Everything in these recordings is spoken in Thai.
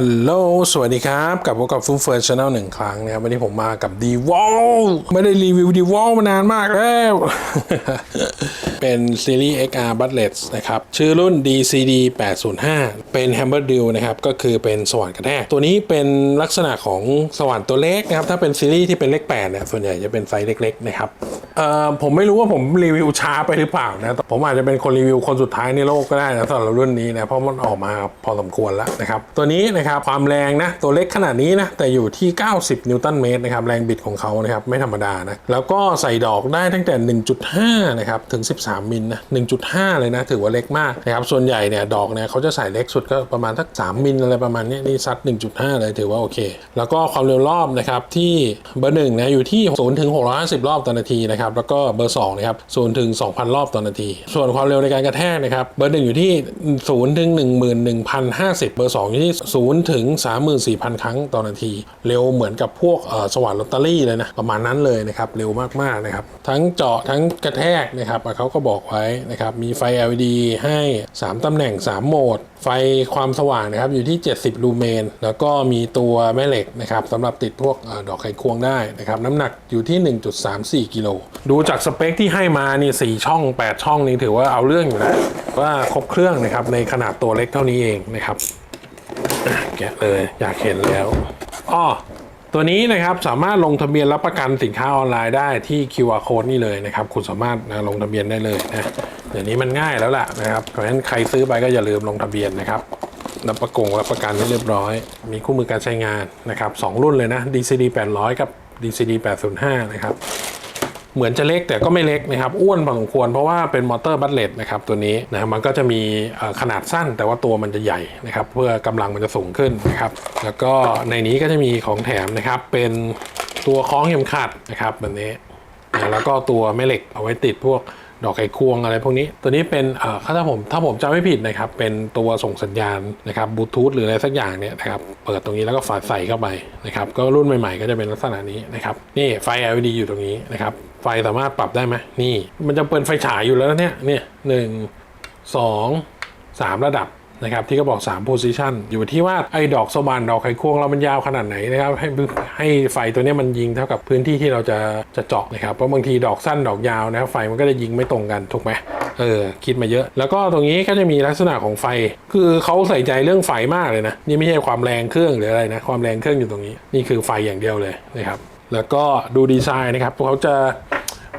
ฮัลโหล สวัสดีครับ กลับพบกับฟุ้งเฟิร์ชาแนลหนึ่งครั้งนะครับ วันนี้ผมมากับดีวอลไม่ได้รีวิวดีวอลมานานมากแล้ว เป็นซีรีส์ XR b u t l e t s นะครับ ชื่อรุ่น DCD 805 เป็น Hammer Deal นะครับ ก็คือเป็นสว่านกระแทก ตัวนี้เป็นลักษณะของสว่านตัวเล็กนะครับ ถ้าเป็นซีรีส์ที่เป็นเลข8เนี่ย ส่วนใหญ่จะเป็นไซส์เล็กๆนะครับ เอ่อผมไม่รู้ว่าผมรีวิวช้าไปหรือเปล่านะผมอาจจะเป็นคนรีวิวคนสุดท้ายในโลกก็ได้นะสำหรับรุ่นนี้นะเพราะมันออกมาพอสมควรแล้วนะครับ ตัวนี้นะครับความแรงนะตัวเล็กขนาดนี้นะแต่อยู่ที่ 90 นิวตันเมตรนะครับแรงบิดของเขานะครับไม่ธรรมดานะแล้วก็ใส่ดอกได้ตั้งแต่ 1.5 นะครับถึง 13 มิลนะ1.5 เลยนะถือว่าเล็กมากนะครับส่วนใหญ่เนี่ยดอกเนี่ยเขาจะใส่เล็กสุดก็ประมาณสัก 3 มิลอะไรประมาณนี้นี่ซัด 1.5 เลยถือว่าโอเค แล้วก็ความเร็วรอบนะครับที่เบอร์หนึ่งนะอยู่ที่0ถึง650 รอบต่อนาทีนะครับแล้วก็เบอร์2นะครับ0ถึง 2,000 รอบต่อนาที ส่วนความเร็วในการกระแทกนะครับเบอร์หนึ่งอยู่ที่0ถึง11,050 เบอร์ 2 อยู่ที่0ถึง34,000 ครั้งต่อนาที เร็วเหมือนกับพวกสว่านลอตเตอรี่เลยนะประมาณนั้นเลยนะครับเร็วมากๆนะครับทั้งเจาะทั้งกระแทกนะครับเขาก็บอกไว้นะครับมีไฟ LED ให้ 3ตำแหน่ง 3 โหมดไฟความสว่างนะครับอยู่ที่ 70 ลูเมน แล้วก็มีตัวแม่เหล็กนะครับสำหรับติดพวกอดอกไขควงได้นะครับน้ำหนักอยู่ที่ 1.34 กิโล ดูจากสเปคที่ให้มานี่4ช่อง 8 ช่องนี่ถือว่าเอาเรื่องอยู่นะว่าครบเครื่องนะครับในขนาดตัวเล็กเท่านี้เองนะครับแกะเลยอยากเห็นแล้วอ้อตัวนี้นะครับสามารถลงทะเบียนรับประกันสินค้าออนไลน์ได้ที่ QR code นี่เลยนะครับ คุณสามารถนะลงทะเบียนได้เลยนะ เดี๋ยวนี้มันง่ายแล้วล่ะนะครับ เพราะฉะนั้นใครซื้อไปก็อย่าลืมลงทะเบียนนะครับรับประกงรับประกันให้เรียบร้อย มีคู่มือการใช้งานนะครับสองรุ่นเลยนะ DCD 800 กับ DCD 805 นะครับ เหมือนจะเล็กแต่ก็ไม่เล็กนะครับ อ้วนพอสมควรเพราะว่าเป็นมอเตอร์บัตเลตนะครับตัวนี้นะมันก็จะมีขนาดสั้นแต่ว่าตัวมันจะใหญ่นะครับ เพื่อกำลังมันจะสูงขึ้นนะครับ แล้วก็ในนี้ก็จะมีของแถมนะครับ เป็นตัวคล้องเข็มขัดนะครับแบบนี้ แล้วก็ตัวแม่เหล็กเอาไว้ติดพวก ดอกไขควงอะไรพวกนี้ ตัวนี้เป็นเอ่อถ้าผมถ้าผมจำไม่ผิดนะครับ เป็นตัวส่งสัญญาณนะครับบลูทูธหรืออะไรสักอย่างเนี่ยนะครับ เปิดตรงนี้แล้วก็ฝาใส่เข้าไปนะครับ ก็รุ่นใหม่ๆ ก็จะเป็นลักษณะนี้นะครับ นี่ไฟ LED อยู่ตรงนี้นะครับ ไฟสามารถปรับได้ไหมนี่ มันจะเปิดไฟฉายอยู่แล้วเนี่ย เนี่ยหนึ่งสองสามระดับ นะครับที่ก็บอก 3 position อยู่ที่ว่าไอ้ดอกสว่านดอกไขควงเรามันยาวขนาดไหนนะครับให้ให้ไฟตัวนี้มันยิงเท่ากับพื้นที่ที่เราจะจะเจาะนะครับเพราะบางทีดอกสั้นดอกยาวนะครับไฟมันก็จะยิงไม่ตรงกันถูกไหมเออคิดมาเยอะ แล้วก็ตรงนี้ก็จะมีลักษณะของไฟ คือเขาใส่ใจเรื่องไฟมากเลยนะนี่ไม่ใช่ความแรงเครื่องหรืออะไรนะความแรงเครื่องอยู่ตรงนี้ นี่คือไฟอย่างเดียวเลยนะครับแล้วก็ดูดีไซน์นะครับเขาจะ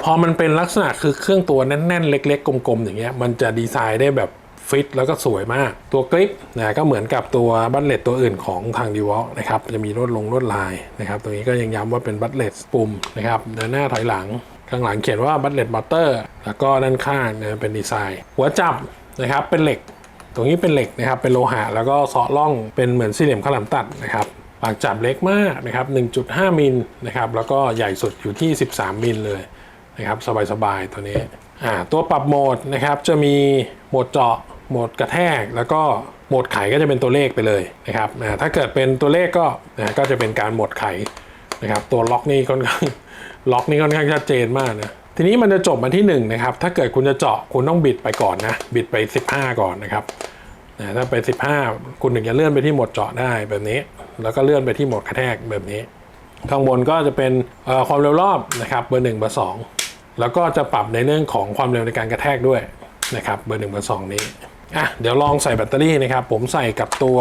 พอมันเป็นลักษณะคือเครื่องตัวแน่นๆ เล็ก ๆ กลมๆอย่างเงี้ยมันจะดีไซน์ได้แบบ ฟิตแล้วก็สวยมาก ตัวกริปนะก็เหมือนกับตัวบัตเลตตัวอื่นของทางดีวอลนะครับจะมีลวดลงลวดลายนะครับ ตรงนี้ก็ยังย้ำว่าเป็นบัตเลตปุ่มนะครับเดินหน้าถอยหลัง ข้างหลังเขียนว่าบัตเลตบัตเตอร์แล้วก็ด้านข้างเนี่ยเป็นดีไซน์ หัวจับนะครับเป็นเหล็ก ตรงนี้เป็นเหล็กนะครับเป็นโลหะแล้วก็เซาะร่องเป็นเหมือนสี่เหลี่ยมข้าวหลามตัดนะครับปากจับเล็กมากนะครับ 1.5 มิลนะครับแล้วก็ใหญ่สุดอยู่ที่ 13 มิลเลยนะครับสบายๆตัวนี้อ่าตัวปรับโหมดนะครับจะมีโหมดเจาะ โหมดกระแทกแล้วก็โหมดไขก็จะเป็นตัวเลขไปเลยนะครับถ้าเกิดเป็นตัวเลขก็นะก็จะเป็นการโหมดไขนะครับ ตัวล็อกนี่ค่อนข้างล็อกนี่ค่อนข้างชัดเจนมากนะทีนี้มันจะจบมาที่1นงนะครับถ้าเกิดคุณจะเจาะคุณต้องบิดไปก่อนนะบิดไป 15 ก่อนนะครับนะถ้าไป 15 คุณถึงจะเลื่อนไปที่โหมดเจาะได้แบบนี้ แล้วก็เลื่อนไปที่โหมดกระแทกแบบนี้ ข้างบนก็จะเป็นความเร็วรอบนะครับเบอร์หนึ่งเบอร์สองแล้วก็จะปรับในเรื่องของความเร็วในการกระแทกด้วยนะครับเบอร์หนึ่งเบอร์สองนี้ อะเดี๋ยวลองใส่แบตเตอรี่นะครับ ผมใส่กับตัว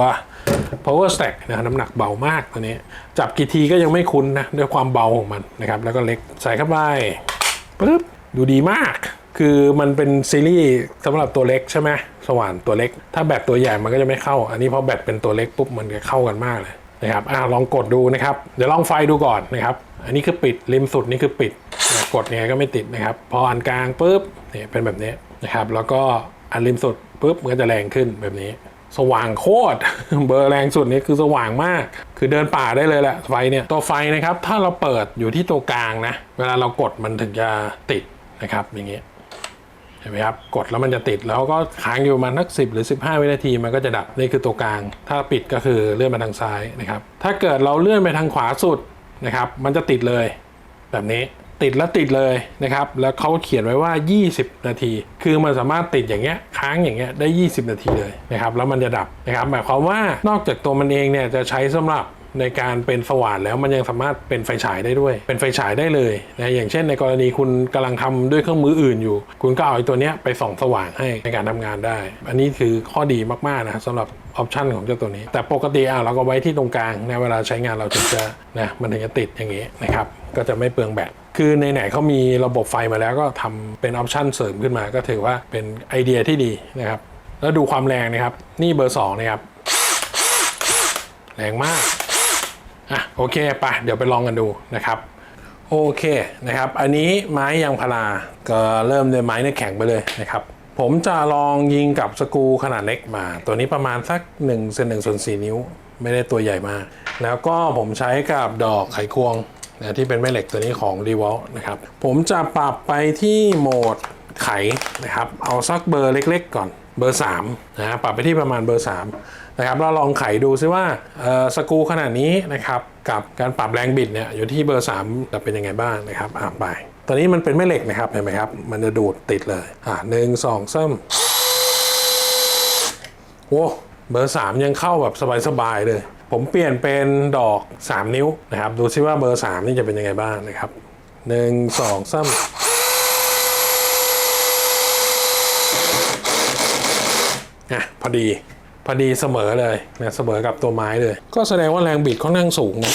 power stack นะครับน้ำหนักเบามากตัวนี้ จับกี่ทีก็ยังไม่คุ้นนะ ด้วยความเบาของมันนะครับ แล้วก็เล็กใส่เข้าไปปึ๊บดูดีมาก คือมันเป็นซีรีส์สำหรับตัวเล็กใช่ไหมสว่านตัวเล็ก ถ้าแบตตัวใหญ่มันก็จะไม่เข้า อันนี้พอแบตเป็นตัวเล็กปุ๊บมันจะเข้ากันมากเลยนะครับอะลองกดดูนะครับ เดี๋ยวลองไฟดูก่อนนะครับ อันนี้คือปิดริมสุดนี่คือปิดกดยังไงก็ไม่ติดนะครับ พออันกลางปุ๊บเนี่ยเป็นแบบนี้นะครับ แล้วก็อันริมสุดปุ๊บมันก็จะแรงขึ้นแบบนี้ สว่างโคตรเบอร์แรงสุดนี่คือสว่างมาก คือเดินป่าได้เลยแหละไฟเนี่ยตัวไฟนะครับ ถ้าเราเปิดอยู่ที่ตัวกลางนะ เวลาเรากดมันถึงจะติดนะครับอย่างนี้เห็นไหมครับกดแล้วมันจะติดแล้วก็ค้างอยู่ประมาณสักสิหรือ 15 วินาทีมันก็จะดับนี่คือตัวกลาง ถ้าปิดก็คือเลื่อนมาทางซ้ายนะครับถ้าเกิดเราเลื่อนไปทางขวาสุด นะครับ มันจะติดเลยแบบนี้ติดแล้วติดเลยนะครับ แล้วเขาเขียนไว้ว่า 20 นาที คือมันสามารถติดอย่างเงี้ยค้างอย่างเงี้ยได้ 20 นาทีเลยนะครับ แล้วมันจะดับนะครับ หมายความว่านอกจากตัวมันเองเนี่ยจะใช้สำหรับ ในการเป็นสว่านแล้วมันยังสามารถเป็นไฟฉายได้ด้วย เป็นไฟฉายได้เลยนะอย่างเช่น ในกรณีคุณกำลังทำด้วยเครื่องมืออื่นอยู่ คุณก็เอาไอ้ตัวเนี้ยไปส่องสว่างให้ในการทำงานได้ อันนี้คือข้อดีมากๆนะสำหรับออปชันของเจ้าตัวนี้ แต่ปกติอะเราก็ไว้ที่ตรงกลางในเวลาใช้งานเราถึงจะนะมันถึงจะติดอย่างนี้นะครับก็จะไม่เปลืองแบตคือในไหนเขามีระบบไฟมาแล้วก็ทำเป็นออปชันเสริมขึ้นมา ก็ถือว่าเป็นไอเดียที่ดีนะครับแล้วดูความแรงนะครับ นี่เบอร์สองนะครับ แรงมาก อะโอเคไปเดี๋ยวไปลองกันดูนะครับโอเคนะครับ อันนี้ไม้ยางพาราก็เริ่มด้วยไม้เนื้อแข็งไปเลยนะครับ ผมจะลองยิงกับสกูขนาดเล็กมา ตัวนี้ประมาณสัก1เซนหนึ่งส่วน4นิ้ว ไม่ได้ตัวใหญ่มาก แล้วก็ผมใช้กับดอกไขควงนะที่เป็นแม่เหล็กตัวนี้ของ r e v o l นะครับ ผมจะปรับไปที่โหมดไขนะครับ เอาสักเบอร์เล็ก ๆ ก่อน เบอร์3นะครับปรับไปที่ประมาณเบอร์3นะครับเราลองไขดูซิว่าสกูขนาดนี้นะครับกับการปรับแรงบิดเนี่ยอยู่ที่เบอร์ 3 จะเป็นยังไงบ้างนะครับอ่านไป ตอนนี้มันเป็นแม่เหล็กนะครับเห็นไหมครับ มันจะดูดติดเลยอ่าหนึ่งสองซ้ำโอ้เบอร์ 3 ยังเข้าแบบสบายๆเลย ผมเปลี่ยนเป็นดอก 3 นิ้วนะครับ ดูซิว่าเบอร์ 3 นี่จะเป็นยังไงบ้างนะครับ 1 2 3 พอดีพอดีเสมอเลยนะเสมอกับตัวไม้เลย ก็แสดงว่าแรงบิดค่อนข้างสูงนะ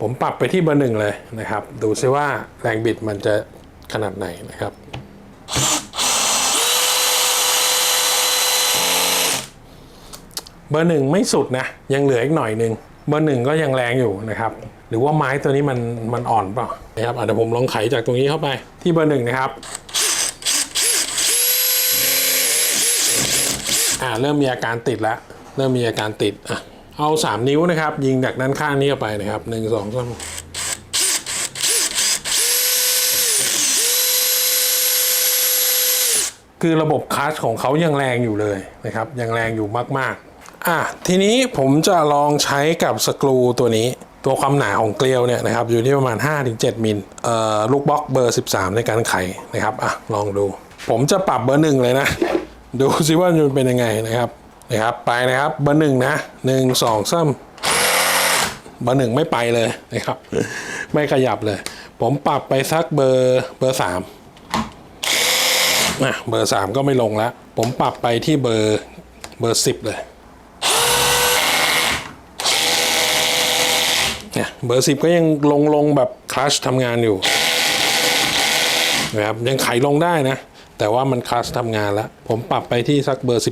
ผมปรับไปที่เบอร์หนึ่งเลยนะครับ ดูซิว่าแรงบิดมันจะขนาดไหนนะครับเบอร์หนึ่งไม่สุดนะยังเหลืออีกหน่อยหนึ่งเบอร์หนึ่งก็ยังแรงอยู่นะครับหรือว่าไม้ตัวนี้มันมันอ่อนเปล่านะครับอะเดี๋ยวผมลองไขจากตรงนี้เข้าไปที่เบอร์หนึ่งนะครับ อ่าเริ่มมีอาการติดแล้วเริ่มมีอาการติดอะเอา 3 นิ้วนะครับ ยิงจากด้านข้างนี้เข้าไปนะครับหนึ่งสองสามคือระบบคัชของเขายังแรงอยู่เลยนะครับ ยังแรงอยู่มากๆ อะทีนี้ผมจะลองใช้กับสกรูตัวนี้ ตัวความหนาของเกลียวเนี่ยนะครับ อยู่ที่ประมาณ 5-7 มิลเอ่อลูกบล็อกเบอร์ 13 ในการไขนะครับ อะ ลองดู ผมจะปรับเบอร์หนึ่งเลยนะ ดูซิว่ามันเป็นยังไงนะครับนะครับไปนะครับเบอร์หนึ่งนะหนึ่งสองสามเบอร์หนึ่งไม่ไปเลยนะครับ ไม่ขยับเลย ผมปรับไปสักเบอร์เบอร์สามนะเบอร์สามก็ไม่ลงแล้ว ผมปรับไปที่เบอร์เบอร์สิบเลยเนี่ยเบอร์สิบก็ยังลงลงแบบคลัชทำงานอยู่นะครับยังไขลงได้นะ แต่ว่ามันคลาสทำงานแล้ว ผมปรับไปที่สักเบอร์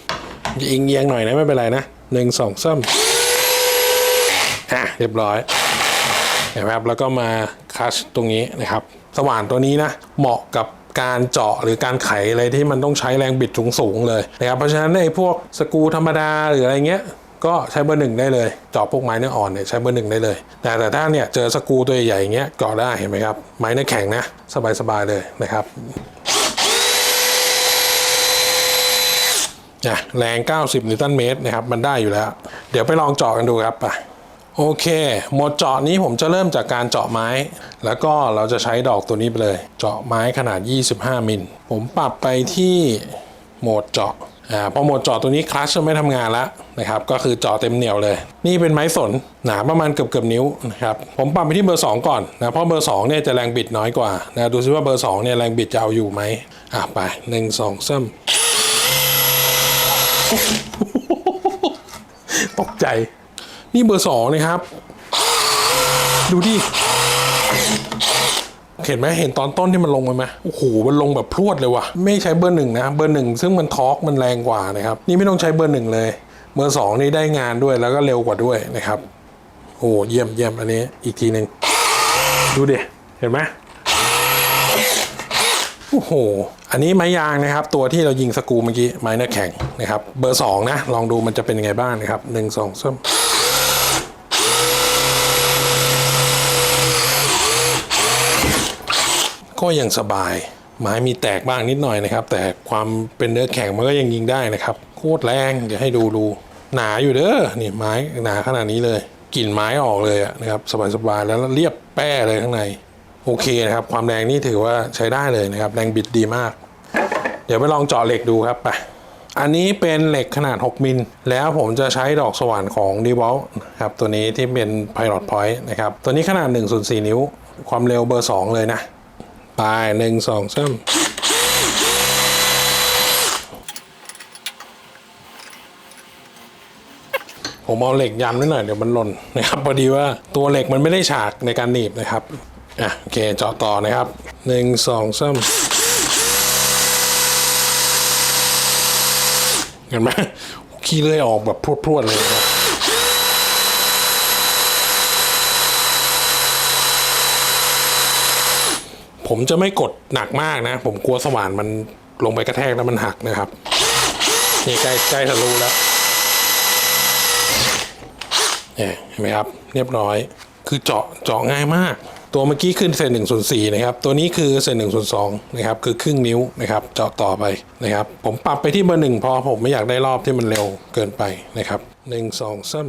13 จะอิงเอียงหน่อยนะ ไม่เป็นไรนะหนึ่งสองซ้ำอะเรียบร้อยเห็นไหมครับแล้วก็มาคลาสตรงนี้นะครับ สว่านตัวนี้นะเหมาะกับการเจาะหรือการไขอะไรที่มันต้องใช้แรงบิดสูงๆเลยนะครับเพราะฉะนั้นไอ้พวกสกูธรรมดาหรืออะไรเงี้ยก็ใช้เบอร์หนึ่งได้เลยเจาะพวกไม้เนื้ออ่อนเนี่ยใช้เบอร์หนึ่งได้เลย แต่แต่ถ้าเนี่ยเจอสกูตัวใหญ่ๆอย่างเงี้ยเจาะได้เห็นไหมครับไม้เนื้อแข็งนะสบายๆเลยนะครับ อะแรง 90 นิวตันเมตรนะครับ มันได้อยู่แล้ว เดี๋ยวไปลองเจาะกันดูครับไปโอเคโหมดเจาะนี้ผมจะเริ่มจากการเจาะไม้ แล้วก็เราจะใช้ดอกตัวนี้ไปเลย เจาะไม้ขนาด 25 มิล ผมปรับไปที่โหมดเจาะอ่าพอโหมดเจาะตัวนี้คลัชจะไม่ทำงานแล้วนะครับ ก็คือเจาะเต็มเหนียวเลย นี่เป็นไม้สนหนาประมาณเกือบเกือบนิ้วนะครับ ผมปรับไปที่เบอร์ 2 ก่อนนะ เพราะเบอร์2เนี่ยจะแรงบิดน้อยกว่านะ ดูซิว่าเบอร์2เนี่ยแรงบิดจะเอาอยู่ไหมอะไปหนึ่งสองสาม ตกใจ นี่เบอร์สองนะครับ ดูดิ เห็นไหมเห็นตอนต้นที่มันลงไปไหมโอ้โห มันลงแบบพรวดเลยว่ะ ไม่ใช้เบอร์หนึ่งนะ เบอร์หนึ่งซึ่งมันทอร์กมันแรงกว่านะครับ นี่ไม่ต้องใช้เบอร์หนึ่งเลย เบอร์สองนี่ได้งานด้วยแล้วก็เร็วกว่าด้วยนะครับ โอ้เยี่ยมเยี่ยมอันนี้อีกทีหนึ่ง ดูดิ เห็นไหม โอ้โห อันนี้ไม้ยางนะครับ ตัวที่เรายิงสกูเมื่อกี้ไม้เนื้อแข็งนะครับ เบอร์สองนะ ลองดูมันจะเป็นยังไงบ้างนะครับหนึ่งสองสามก็ยังสบาย ไม้มีแตกบ้างนิดหน่อยนะครับ แต่ความเป็นเนื้อแข็งมันก็ยังยิงได้นะครับ โคตรแรงเดี๋ยวให้ดูดูหนาอยู่เด้อนี่ไม้หนาขนาดนี้เลยกลิ่นไม้ออกเลยนะครับสบายๆแล้วเรียบแป้เลยข้างใน โอเคนะครับ ความแรงนี่ถือว่าใช้ได้เลยนะครับ แรงบิดดีมาก เดี๋ยวไปลองเจาะเหล็กดูครับไปอันนี้เป็นเหล็กขนาด 6 มิล แล้วผมจะใช้ดอกสว่านของ d e v o l ครับ ตัวนี้ที่เป็น Pilot Point นะครับ ตัวนี้ขนาด1.4นิ้ว ความเร็วเบอร์ 2 เลยนะ ไปหนึ่งสองสามผมเอาเหล็กยันไว้หน่อยเดี๋ยวมันหล่นนะครับพอดีว่าตัวเหล็กมันไม่ได้ฉากในการหนีบนะครับ อะโอเคเจาะต่อนะครับหนึ่งสองสามเห็นไหมขี้เลื่อยออกแบบพรวดๆเลยครับผมจะไม่กดหนักมากนะ ผมกลัวสว่านมันลงไปกระแทกแล้วมันหักนะครับ นี่ใกล้ใกล้ทะลุแล้วเนี่ยเห็นไหมครับ เรียบร้อย คือเจาะเจาะง่ายมาก ตัวเมื่อกี้ขึ้นเศษหนึ่งส่วนสี่นะครับ ตัวนี้คือเศษหนึ่งส่วนสองนะครับ คือครึ่งนิ้วนะครับ เจาะต่อไปนะครับ ผมปรับไปที่เบอร์หนึ่งพอผมไม่อยากได้รอบที่มันเร็วเกินไปนะครับหนึ่งสองสาม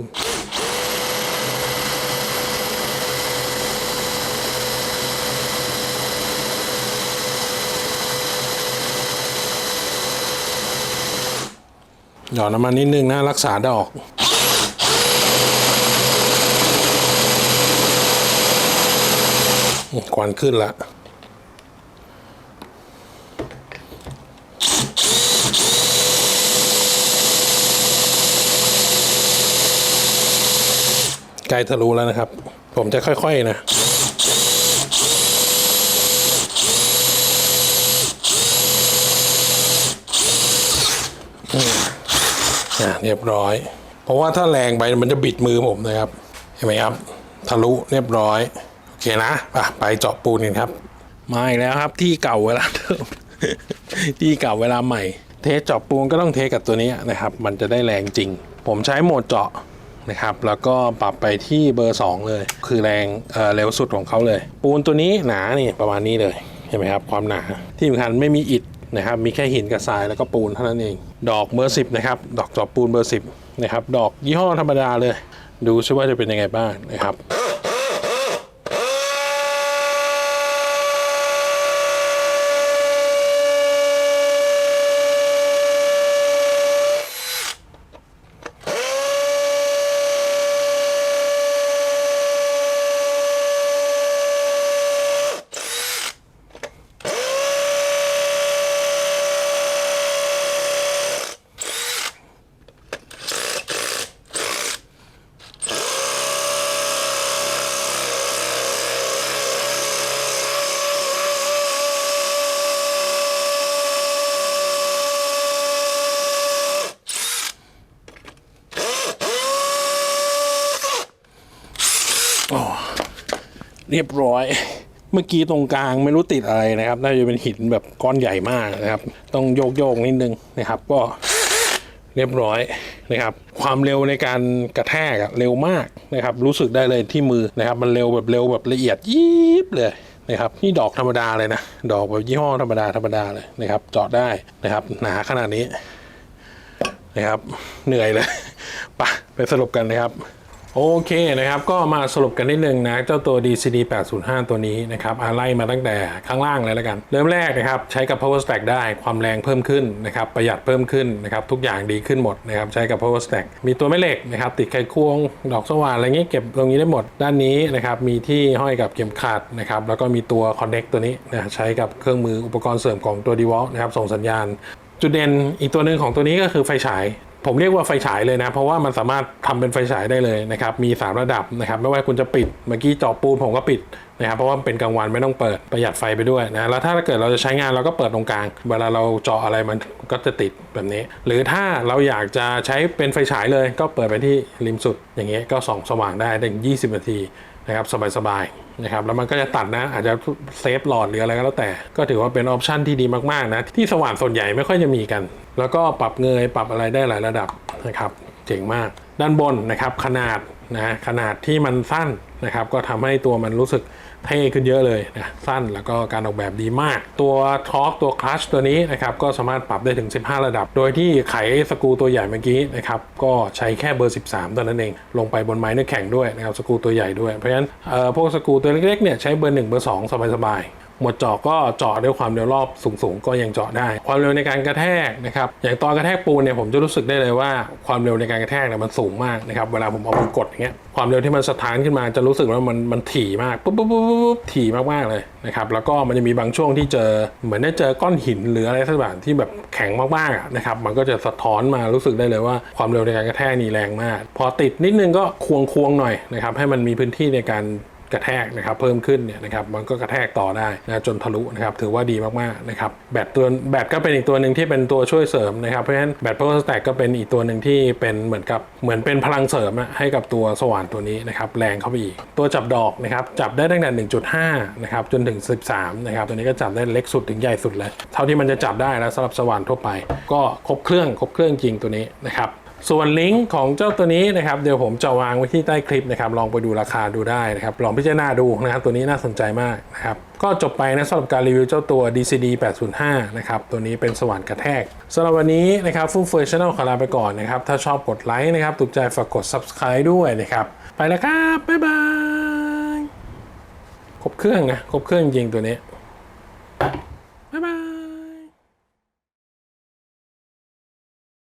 หยอดน้ำมันนิดนึงนะรักษาดอก ควันขึ้นละใกล้ทะลุแล้วนะครับ ผมจะค่อยๆนะอืมอะเรียบร้อย เพราะว่าถ้าแรงไปมันจะบิดมือผมนะครับ เห็นไหมครับ ทะลุเรียบร้อย เคนะอะไปเจาะปูนกันครับ มาอีกแล้วครับที่เก่าเวลาเดิมที่เก่าเวลาใหม่ เทสเจาะปูนก็ต้องเทสกับตัวนี้นะครับ มันจะได้แรงจริง ผมใช้โหมดเจาะนะครับ แล้วก็ปรับไปที่เบอร์ 2 เลย คือแรงเเร็วสุดของเขาเลย ปูนตัวนี้หนานี่ประมาณนี้เลยเห็นไหมครับ ความหนาที่สำคัญไม่มีอิฐนะครับ มีแค่หินกับทรายแล้วก็ปูนเท่านั้นเอง ดอกเบอร์สิบนะครับดอกเจาะปูนเบอร์สิบนะครับดอกยี่ห้อธรรมดาเลย ดูซิว่าจะเป็นยังไงบ้างนะครับ เรียบร้อยเมื่อกี้ตรงกลางไม่รู้ติดอะไรนะครับ น่าจะเป็นหินแบบก้อนใหญ่มากนะครับ ต้องโยกโยกๆนิดนึงนะครับ ก็เรียบร้อยนะครับ ความเร็วในการกระแทกเร็วมากนะครับ รู้สึกได้เลยที่มือนะครับ มันเร็วแบบเร็วแบบละเอียดยิบเลยนะครับนี่ดอกธรรมดาเลยนะ ดอกแบบยี่ห้อธรรมดาธรรมดาเลยนะครับเจาะได้นะครับ หนาขนาดนี้นะครับ เหนื่อยเลยไปไปสรุปกันนะครับ โอเคนะครับก็มาสรุปกันนิดนึงนะเจ้าตัว DCD 805 ตัวนี้นะครับอาไล่มาตั้งแต่ข้างล่างเลยแล้วกัน เริ่มแรกนะครับใช้กับ power stack ได้ความแรงเพิ่มขึ้นนะครับประหยัดเพิ่มขึ้นนะครับทุกอย่างดีขึ้นหมดนะครับใช้กับ power stack มีตัวแม่เหล็กนะครับติดไขควง ดอกสว่านอะไรเงี้ยเก็บตรงนี้ได้หมด ด้านนี้นะครับมีที่ห้อยกับเข็มขัดนะครับแล้วก็มีตัว connect ตัวนี้นะใช้กับเครื่องมืออุปกรณ์เสริมของตัว d e w a l นะครับส่งสัญญาณจุดเด่นอีกตัวหนึ่งของตัวนี้ก็คือไฟฉาย ผมเรียกว่าไฟฉายเลยนะ เพราะว่ามันสามารถทำเป็นไฟฉายได้เลยนะครับ มี 3 ระดับนะครับ ไม่ว่าคุณจะปิดเมื่อกี้เจาะปูนผมก็ปิดนะครับ เพราะว่าเป็นกลางวันไม่ต้องเปิดประหยัดไฟไปด้วยนะ แล้วถ้าเกิดเราจะใช้งานเราก็เปิดตรงกลาง เวลาเราเจาะอะไรมันก็จะติดแบบนี้ หรือถ้าเราอยากจะใช้เป็นไฟฉายเลย ก็เปิดไปที่ริมสุด อย่างเงี้ยก็ส่องสว่างได้ได้ถึง20 นาทีนะครับสบายๆนะครับแล้วมันก็จะตัดนะอาจจะเซฟหลอดหรืออะไรก็แล้วแต่ ก็ถือว่าเป็นออปชันที่ดีมากๆนะที่สว่านส่วนใหญ่ไม่ค่อยจะมีกัน แล้วก็ปรับเงยปรับอะไรได้หลายระดับนะครับเจ๋งมาก ด้านบนนะครับขนาดนะขนาดที่มันสั้นนะครับ ก็ทำให้ตัวมันรู้สึกเท่ขึ้นเยอะเลยนะสั้นแล้วก็การออกแบบดีมาก ตัวทอร์กตัวคลัชตัวนี้นะครับก็สามารถปรับได้ถึง 15 ระดับ โดยที่ไขสกูตัวใหญ่เมื่อกี้นะครับก็ใช้แค่เบอร์ 13ตัวนั้นเอง ลงไปบนไม้เนื้อแข็งด้วยนะครับสกูตัวใหญ่ด้วยเพราะฉะนั้นเอ่อพวกสกูตัวเล็กๆเนี่ยใช้เบอร์ 1 เบอร์ 2 สบายๆ หมดเจาะก็เจาะด้วยความเร็วรอบสูงๆ ก็ยังเจาะได้ ความเร็วในการกระแทกนะครับอย่างตอนกระแทกปูนเนี่ยผมจะรู้สึกได้เลยว่าความเร็วในการกระแทกเนี่ยมันสูงมากนะครับเวลาผมเอามือกดอย่างเงี้ยความเร็วที่มันสะท้านขึ้นมาจะรู้สึกว่ามันมันถี่มากปุ๊บปุ๊บปุ๊บปุ๊บถี่มากๆเลยนะครับแล้วก็มันจะมีบางช่วงที่เจอเหมือนได้เจอก้อนหินหรืออะไรสักอย่างที่แบบแข็งมากๆนะครับมันก็จะสะท้อนมารู้สึกได้เลยว่าความเร็วในการกระแทกนี่แรงมาก พอติดนิดนึงก็ควงควงๆหน่อยนะครับให้มันมีพื้นที่ในการ กระแทกนะครับเพิ่มขึ้นเนี่ยนะครับมันก็กระแทกต่อได้นะจนทะลุนะครับถือว่าดีมากๆนะครับแบตตัวแบตก็เป็นอีกตัวหนึ่งที่เป็นตัวช่วยเสริมนะครับเพราะฉะนั้นแบต power stack ก็เป็นอีกตัวหนึ่งที่เป็นเหมือนกับเหมือนเป็นพลังเสริมอะให้กับตัวสว่านตัวนี้นะครับแรงเข้าไปอีกตัวจับดอกนะครับจับได้ตั้งแต่ 1.5 นะครับจนถึง 13 นะครับตัวนี้ก็จับได้เล็กสุดถึงใหญ่สุดเลย เท่าที่มันจะจับได้แล้วสำหรับสว่านทั่วไป ก็ครบเครื่องครบเครื่องจริงตัวนี้นะครับ ส่วนลิงก์ของเจ้าตัวนี้นะครับเดี๋ยวผมจะวางไว้ที่ใต้คลิปนะครับลองไปดูราคาดูได้นะครับลองพิจารณาดูนะครับตัวนี้น่าสนใจมากนะครับก็จบไปนะสำหรับการรีวิวเจ้าตัว DCD 805นะครับตัวนี้เป็นสว่านกระแทกสำหรับวันนี้นะครับฟุ่มเฟือยช n แนลขอลาไปก่อนนะครับถ้าชอบกดไลค์นะครับถูกใจฝากกด Subscribe ด้วยนะครับไปแล้วครับบ๊ายบายครบเครื่องนะครบเครื่องจริงตัวนี้